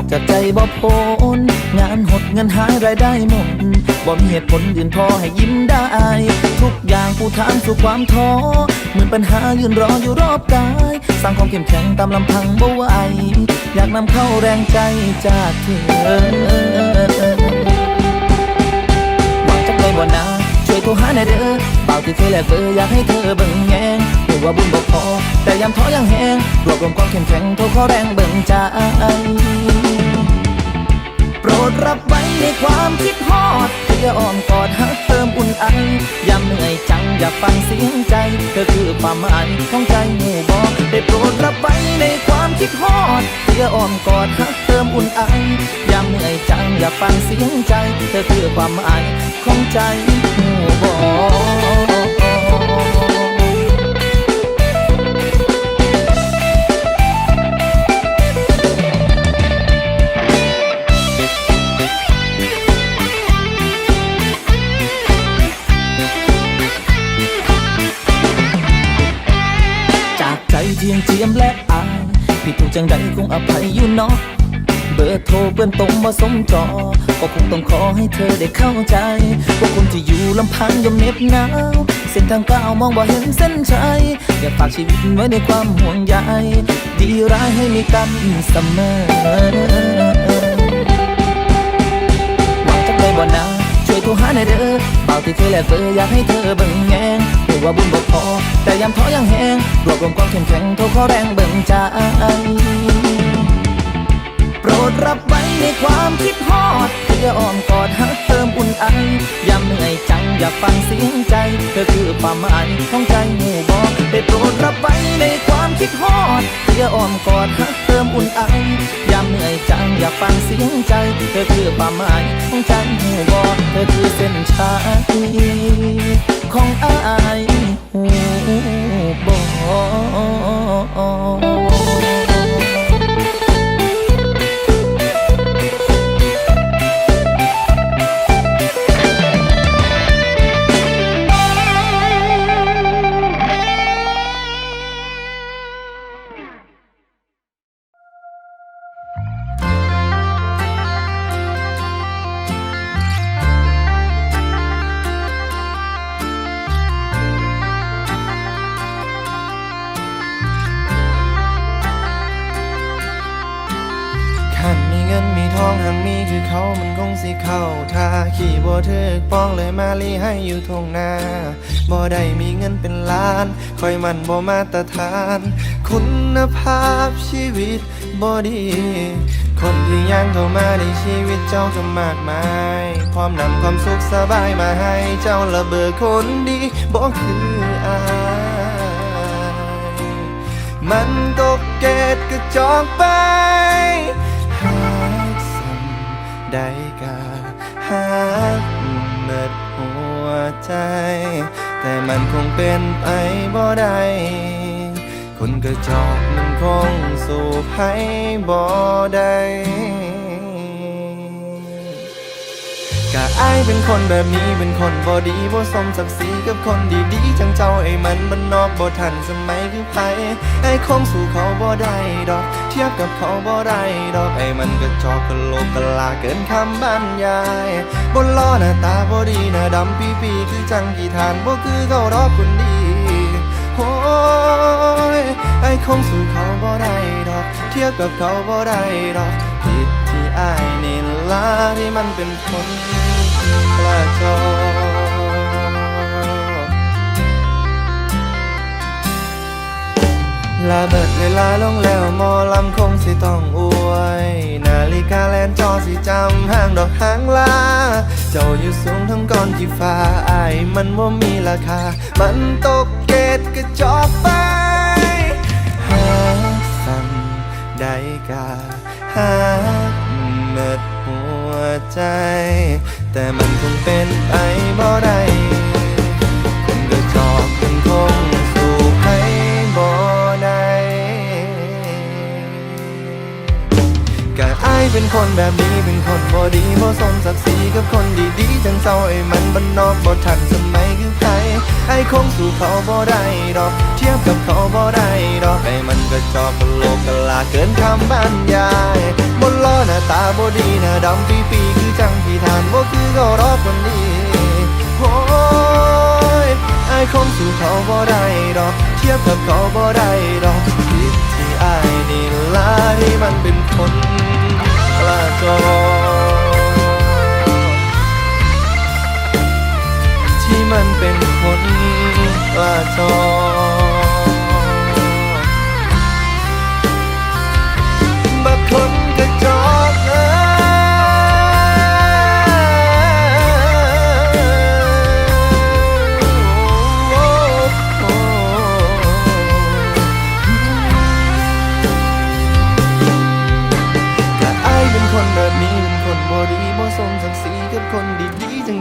ออกจากใจบ่พ้นงานหดเงินหายรายได้หมดบ่มีเหตุผลอื่นพอให้ยิ้มได้ ทุกอย่างปูทางสู่ความท้อเหมือนปัญหายืนรออยู่รอบกาย สร้างความเข้มแข็งตามลำพังบ่ไหวอยากนำเข้าแรงใจจากเธอหวังจักเลยบ่นาช่วยโทรหาหน่อยเด้อเบาที่เคยแลกเบอร์อยากให้เธอเบิ่งแยง ว่าบุญบ่พอ แต่ยามท้อยังแหงรวบรวมความเข้มแข็งโทรขอแรงเบิ่งใจโปรดรับไว้ในความคิดฮอดเพื่ออ้อมกอดหักเติมอุ่นไอยามเหนื่อยจังอย่าฟังเสียงใจ เธอคือความหมายของใจหมู่บอกได้โปรดรับไว้ในความคิดฮอดเพื่ออ้อมกอดหักเติมอุ่นไอยามเหนื่อยจังอย่าฟังเสียงใจ เธอคือความหมายของใจหมู่บอก เทียงเทียมและอายผิดถูกจังใดคงอภัยอยู่เนาะเบอร์โทรเปื้อนตรงบ่สมจอ ก็คงต้องขอให้เธอได้เข้าใจ ว่าคนที่อยู่ลำพังย่อมเหน็บหนาว เส้นทางก้าวมองบ่เห็นเส้นชัยอย่าฝากชีวิตไว้ในความห่วงใยดีร้ายให้มีกันเสมอหวังจักเลยบ่นาช่วยโทรหาหน่อยเด้อเบาที่เคยแลกเบอร์อยากให้เธอเบิ่งแง ว่าบุญบ่พอ แต่ยามท้อยังแหงรวบรวมความเข้มแข็งโทรขอแรงเบิ่งใจโปรดรับไว้ในความคิดฮอดเพื่ออ้อมกอดหักเติมอุ่นไอยามเหนื่อยจังอย่าฟังเสียงใจ เธอคือความหมายของใจหมู่บอกได้โปรดรับไว้ในความคิดฮอดเพื่ออ้อมกอดหักเติมอุ่นไอยามเหนื่อยจังอย่าฟังเสียงใจ เธอคือความหมายของใจหมู่บอกเธอคือเส้นชัย ของอายหูบอก องหังมีคือเขามันคงสิเข้าท่าขี่บ่ถึกป้องเลยมาลีให้อยู่ทงหน้าบ่ได้มีเงินเป็นล้านคอยมันบ่มาตรฐาน คุณภาพชีวิตบ่ดีคนที่ยังเข้ามาในชีวิตเจ้าก็มากมาย พร้อมนำความสุขสบายมาให้เจ้าระเบิดคนดีบ่คืออายมันตกเกตกระจอกไป ได้กาหากเมิดหัวใจ แต่มันคงเป็นไปบ่ได้คนกระจอกมันคงสู่ให้บ่ได้กะอายเป็นคนแบบนี้เป็นคนบ่ดีบ่สมศักดิ์ศรีกับคนดีๆจังเจ้าไอ้มันบันนอกบ่ทันสมัยคือไผไอ้คงสู่เขาบ่ได้ดอก เทียบกับเขาบ่ได้ดอก มันก็จอกกะโลกกะลาเกินคำบรรยาย บนล้อหน้าตาบ่ดีหน้าดำปีปีคือจังกี่ทานบ่คือเขาดอกคนดีโอ้ยไอ้คงสู่เขาบ่ได้ดอก เทียบกับเขาบ่ได้ดอกผิดที่อายนี่ละที่มันเป็นคนกระจอกลาเบิดเวลาลงแล้วมอ สิจำห้างดอกหางลา เจ้าอยู่สูงทั้งก้อนที่ฟ้าอายมันว่ามีราคา มันตกเกตกระจอกไปหาสั่งได้กาหาเมิดหัวใจ แต่มันคงเป็นไปบ่ได้ เป็นคนแบบนี้เป็นคนบ่ดีบ่สมศักดิ์ศรีกับคนดีๆจังเจ้าไอ้มันบ้านนอกบ่ทันสมัยคือไผไอ้คงสู่เขาบ่ได้ดอก เทียบกับเขาบ่ได้ดอกไอ้มันก็จอกกะโหลกกะลาเกินคำบรรยายบนล้อหน้าตาบ่ดีหน้าดำปีปีๆคือจังที่ทานบ่คือเขารอคนนี้โอ้ยไอ้คงสู่เขาบ่ได้ดอก เทียบกับเขาบ่ได้ดอกผิดที่ไอ้นี่ละที่มันเป็น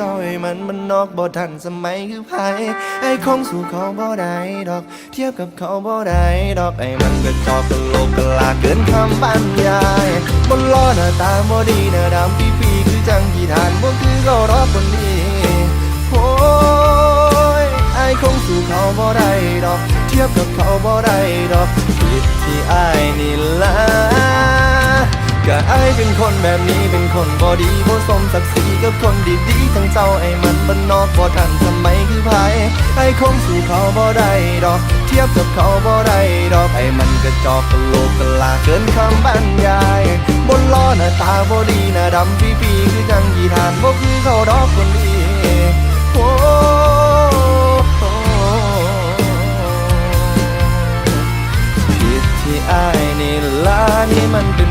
จ้าไอ้มันมันนอกบ่ทันสมัยคือไผไอ้คงสู่เขาบ่ได้ดอก เทียบกับเขาบ่ได้ดอกไอ้มันก็จอกกะโลกกลาเกินคำบรรยายบนล้อหน้าตาบ่ดีหน้าดำปีปีๆคือจังที่ทานบ่คือเขารอคนนี้โอ้ยไอ้คงสู่เขาบ่ได้ดอก เทียบกับเขาบ่ได้ดอกผิดที่ไอ้นี่ละ ก็ไอายเป็นคนแบบนี้เป็นคนบอดีบ่สมศักดิ์ศรีกับคนดีๆทั้งเจ้าไอ้มันบ้านนอกบ่ทันสมัยคือไผไอ้คงสู่เขาบ่ได้ดอก เทียบกับเขาบ่ได้ดอกไอ้มันกระจอกกะโลกกะลาเกินคำบรรยายบนล้อหน้าตาบ่ดีหน้าดำปีปีคือจังยีทานบ่คือเขาดอกคนดีโอ้ผิดที่อายนี่ละนี่มันเป็น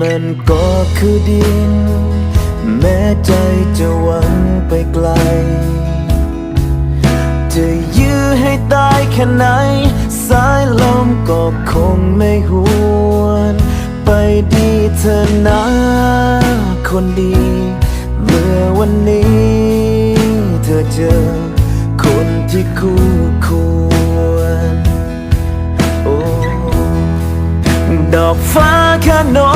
มันก็คือดิน แม้ใจจะหวังไปไกล จะยื้อให้ตายแค่ไหน สายลมก็คงไม่หวนไปดีเธอนะคนดี เมื่อวันนี้เธอเจอ คนที่คู่ควร โอ้ดอกฟ้าแค่น้มล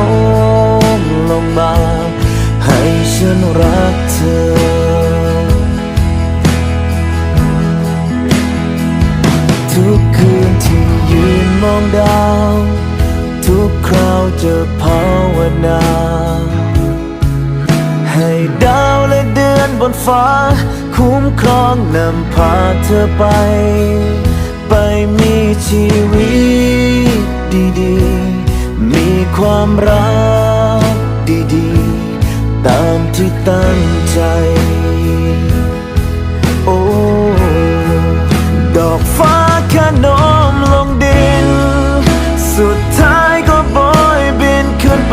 นา ให้ดาวและเดือนบนฟ้า คุ้มครองนำพาเธอไป ไปมีชีวิตดีๆ มีความรักดีๆ ตามที่ตั้งใจ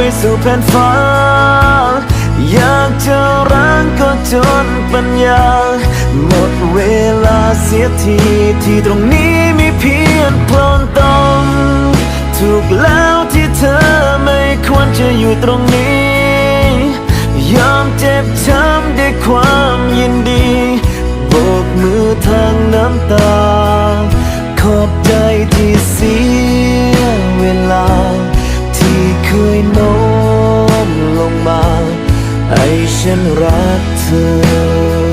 ไปสู่แผ่นฟ้า อยากจะรังก็จจนปัญญา หมดเวลาเสียทีที่ตรงนี้มีเพียงโคลนตมถูกแล้วที่เธอไม่ควรจะอยู่ตรงนี้ ยอมเจ็บช้ำด้วยความยินดีโบกมือทางน้ำตา ขอบใจที่เสียเวลา ที่วยโน้มลงมา ให้ฉันรักเธอ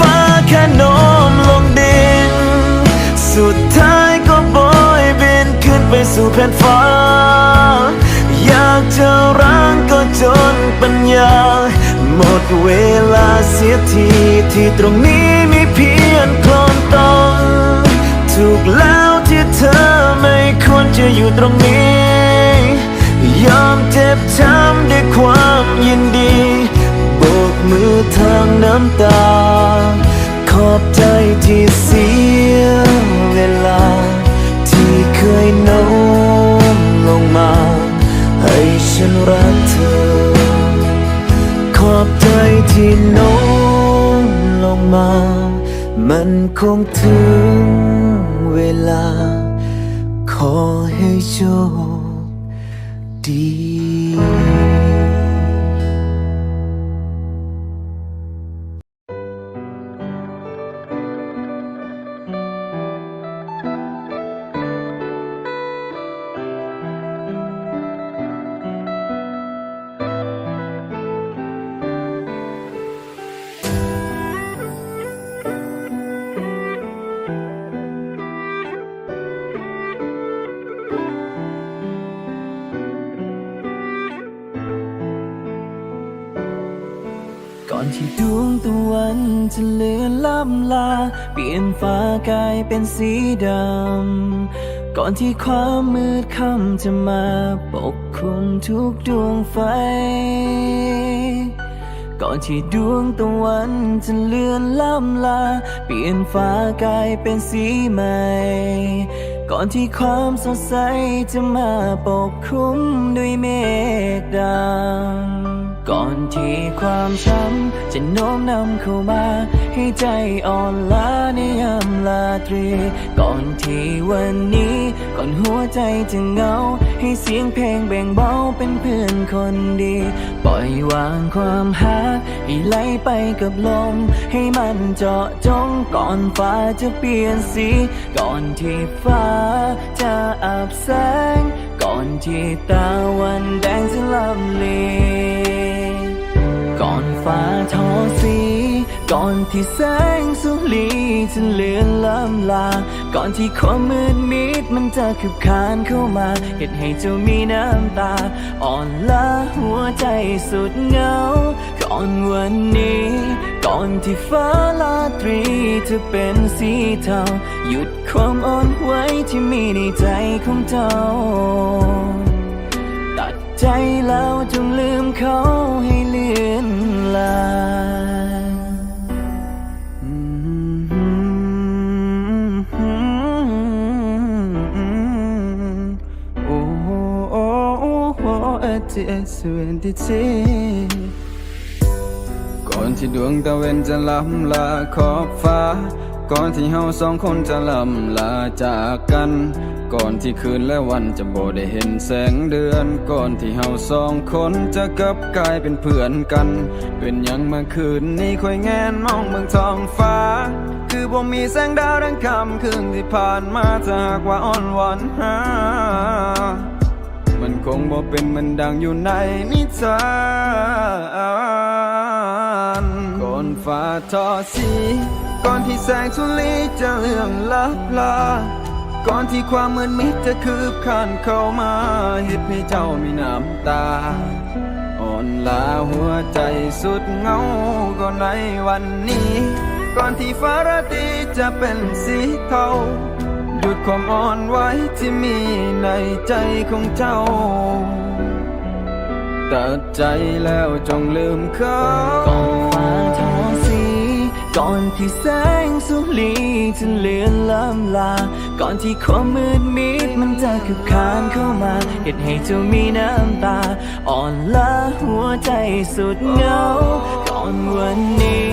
ฟ้าแค่โน้มลงดิน สุดท้ายก็โบยบินขึ้นไปสู่แผ่นฟ้า อยากจะร้างก็จนปัญญา หมดเวลาเสียทีที่ตรงนี้มีเพียงโคลนตมถูกแล้วที่เธอไม่ควรจะอยู่ตรงนี้ ยอมเจ็บช้ำด้วยความยินดี มือทางน้ำตา ที่ดวงตะวันจะเลือนล่ำลา เปลี่ยนฟ้ากลายเป็นสีดำ ก่อนที่ความมืดค่ำจะมาปกคลุมทุกดวงไฟ ก่อนที่ดวงตะวันจะเลือนล่ำลา เปลี่ยนฟ้ากลายเป็นสีใหม่ ก่อนที่ความสดใสจะมาปกคลุมด้วยเมฆดำ ก่อนที่ความช้ำจะโน้มนำเข้ามา ให้ใจอ่อนล้าในยามลาตรี ก่อนที่วันนี้ ก่อนหัวใจจะเหงา ให้เสียงเพลงแบ่งเบาเป็นเพื่อนคนดี ปล่อยวางความหาให้ไหลไปกับลม ให้มันเจาะจงก่อนฟ้าจะเปลี่ยนสี ก่อนที่ฟ้าจะอาบแสง ก่อนที่ตาวันแดงจะลำลี ก่อนฟ้าทอสี ก่อนที่แสงสุรีจะเลือนล้ำลา ก่อนที่ความมืดมิดมันจะคืบคานเข้ามาเหตุให้เจ้ามีน้ำตา อ่อนล้าหัวใจสุดเหงา ก่อนวันนี้ ก่อนที่ฟ้าลาตรีจะเป็นสีเทา หยุดความอ่อนไหวที่มีในใจของเจ้า ใจแล้วจงลืมเขาให้เลือนลางโอ้โอ้โอ้โอ้เอเจสเวนติเจก่อนที่ดวงตะเวนจะล้ำลาขอบฟ้า ก่อนที่เฮาสองคนจะลำลาจากกัน ก่อนที่คืนและวันจะบ่ได้เห็นแสงเดือน ก่อนที่เฮาสองคนจะกลับกลายเป็นเพื่อนกัน เป็นยังเมื่อคืนนี้ค่อยแงนมองเมืองท้องฟ้า คือบ่มีแสงดาวดังคำคืนที่ผ่านมาถ้าหากว่าอ่อนหวานหามันคงบ่เป็นมันดังอยู่ในนิทานก่อนฟ้าทอสี ก่อนที่แสงสุรีจะเลื่องลับลา ก่อนที่ความมืดมิดจะคืบคานเข้ามาเฮ็ดให้เจ้ามีน้ำตา อ่อนลาหัวใจสุดเหงาก็ในวันนี้ ก่อนที่ฟ้าราตรีจะเป็นสีเทาหยุดความอ่อนไหวที่มีในใจของเจ้าตัดใจแล้วจงลืมเขา ก่อนที่แสงสุรีจะเลือนล้ำลา ก่อนที่ความมืดมิดมันจะคืบคานเข้ามาเหตุให้เจ้ามีน้ำตา อ่อนล้าหัวใจสุดเหงา ก่อนวันนี้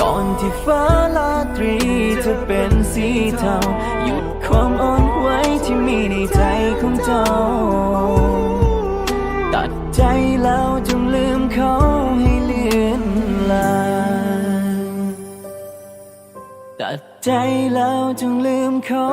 ก่อนที่ฟ้าลาตรีจะเป็นสีเทาหยุดความอ่อนไหวที่มีในใจของเจ้า ใจแล้วจงลืมเขา